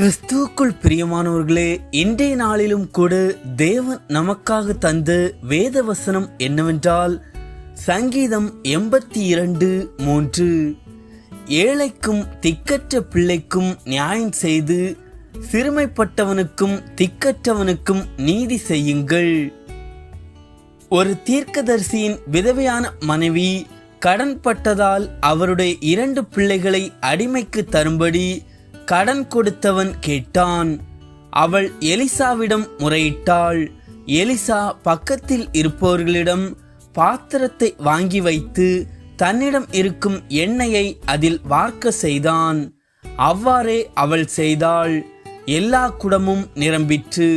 கிறிஸ்துவுக்குள் பிரியமானவர்களே இன்றைய நாளிலும் கூட தேவன் நமக்காக தந்த வேத வசனம் என்னவென்றால் சங்கீதம் எண்பத்தி இரண்டு மூன்று ஏழைக்கும் திக்கற்ற பிள்ளைக்கும் நியாயம் செய்து சிறுமைப்பட்டவனுக்கும் திக்கற்றவனுக்கும் நீதி செய்யுங்கள். ஒரு தீர்க்கதரிசியின் விதவையான மனைவி கடன்பட்டதால் அவருடைய இரண்டு பிள்ளைகளை அடிமைக்கு தரும்படி கடன் கொடுத்தவன் கேட்டான். அவள் எலிசாவிடம் முறையிட்டாள். எலிசா பக்கத்தில் இருப்பவர்களிடம் பாத்திரத்தை வாங்கி வைத்து தன்னிடம் இருக்கும் எண்ணெயை அதில் வார்க்க செய்தான். அவ்வாறே அவள் செய்தாள். எல்லா குடமும் நிரம்பிற்று.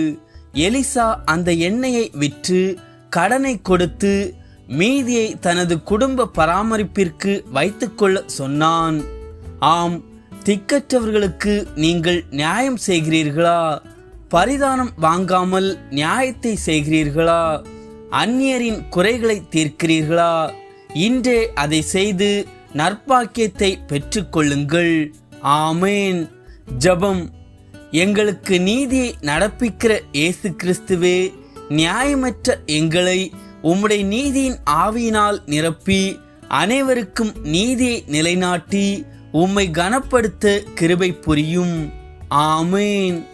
எலிசா அந்த எண்ணெயை விற்று கடனை கொடுத்து மீதியை தனது குடும்ப பராமரிப்பிற்கு வைத்துக்கொள்ள சொன்னான். ஆம் திக்கற்றவர்களுக்கு நீங்கள் நியாயம் செய்கிறீர்களா? பரிதானம் வாங்காமல் நியாயத்தை செய்கிறீர்களா? அந்நியரின் குறைகளை தீர்க்கிறீர்களா? இன்றே அதை செய்து நற்பாக்கியத்தை பெற்றுக்கொள்ளுங்கள். ஆமேன். ஜெபம். எங்களுக்கு நீதியை நடப்பிக்கிற இயேசு கிறிஸ்துவே நியாயமற்ற எங்களை உம்முடைய நீதியின் ஆவியினால் நிரப்பி அனைவருக்கும் நீதியை நிலைநாட்டி உம்மை கனப்படுத்த கிருபை புரியும். ஆமேன்.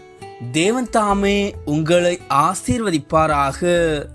தேவன் தாமே உங்களை ஆசீர்வதிப்பாராக.